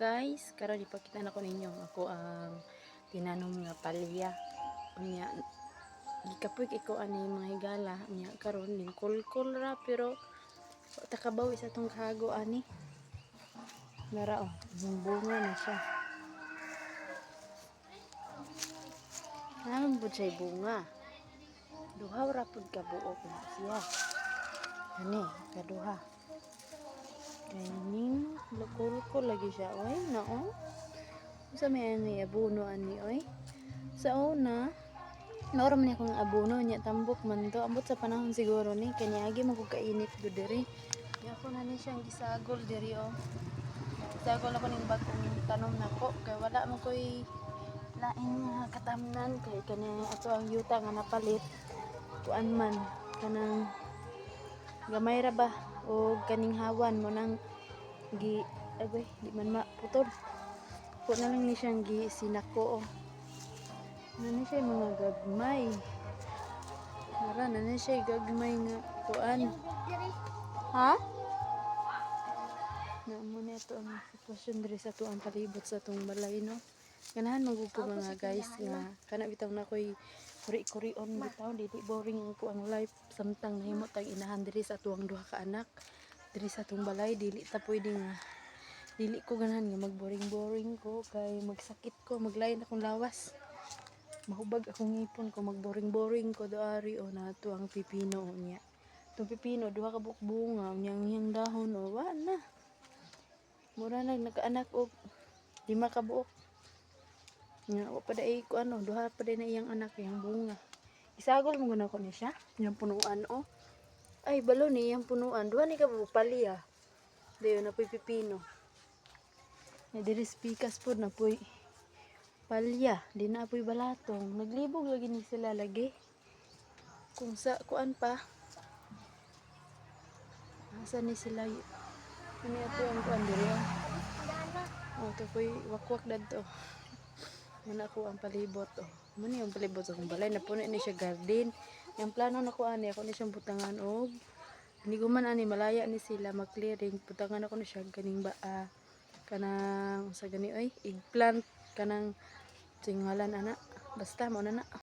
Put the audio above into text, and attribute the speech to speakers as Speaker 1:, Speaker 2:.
Speaker 1: guys, karon ipakita na ko ninyo ako ang tinanom nga palya. Unya gikapoy ko ani mga higala unya karon ning kulkul ra pero wa ta kabaw isa tong kago ani. Nara oh, bunga na siya. Naman po siya bunga. Duha ra pud ka buok na siya. Ani, kaduha. Kaining lukul ko lagi siya oy nao. Sa may ani abuno ani oy. Sa una, naora man akong abuno niya tambok man to. Ambot sa panahon siguro ni kanyagi man ko kainit gud diri. Ya ako na ni siyang gisagol diri oh. Gisagol ako ning bagong tanom nako kay wala man koy lain nga katamnan kay kani ato ang yuta nga napalit kuan man kanang gamay ra ba o kaning hawan mo nang gi agay di man maputol. Ko na lang ni siyang gi sinako oh. na ni siya mga gagmay? Mara na ni siya gagmay nga kuan ha? Na mo na ito ang sitwasyon diri sa tuang palibot sa tuong balay no? Ganahan magug ko mga guys nga kana bitaw na koy kuri-kurion bitaw dili boring ang ko ang life. Samtang nahimo tag inahan diri sa tuwang duha ka anak diri sa tuong balay dili ta pwede nga dili ko ganahan nga magboring-boring ko kay magsakit ko maglain akong lawas mahubag akong ngipon ko magboring-boring ko doari o na tuang pipino niya Itong pipino, duha ka buok bunga, unyang yang dahon, o, wa na. Mura na, nagkaanak, o, lima ka buok. Nga, wa pa dai ko ano, duha pa dai na iyang anak, iyang bunga. Isagol mo guna ko ni siya, iyang punuan, o. Ay, balo ni iyang punuan, duha ni ka buok paliya. Dayo na pipino. Na diri pikas po na po'y palya, di na po'y balatong. Naglibog lagi ni sila lagi. Kung sa, kuan pa, Asa ni sila Ano ito ang kuan diri? Oh, ito po'y wakwak dadto. Muna ako ang palibot. Oh. Muna yung palibot sa akong balay. Napuno ni siya garden. Yung plano na ko ani, ako ni siyang butangan og hindi ko man ani malaya ni sila mag-clearing. Butangan ako ni siya ganing ba ah, kanang sa gani oy eggplant kanang singalan ana. Basta mo na na.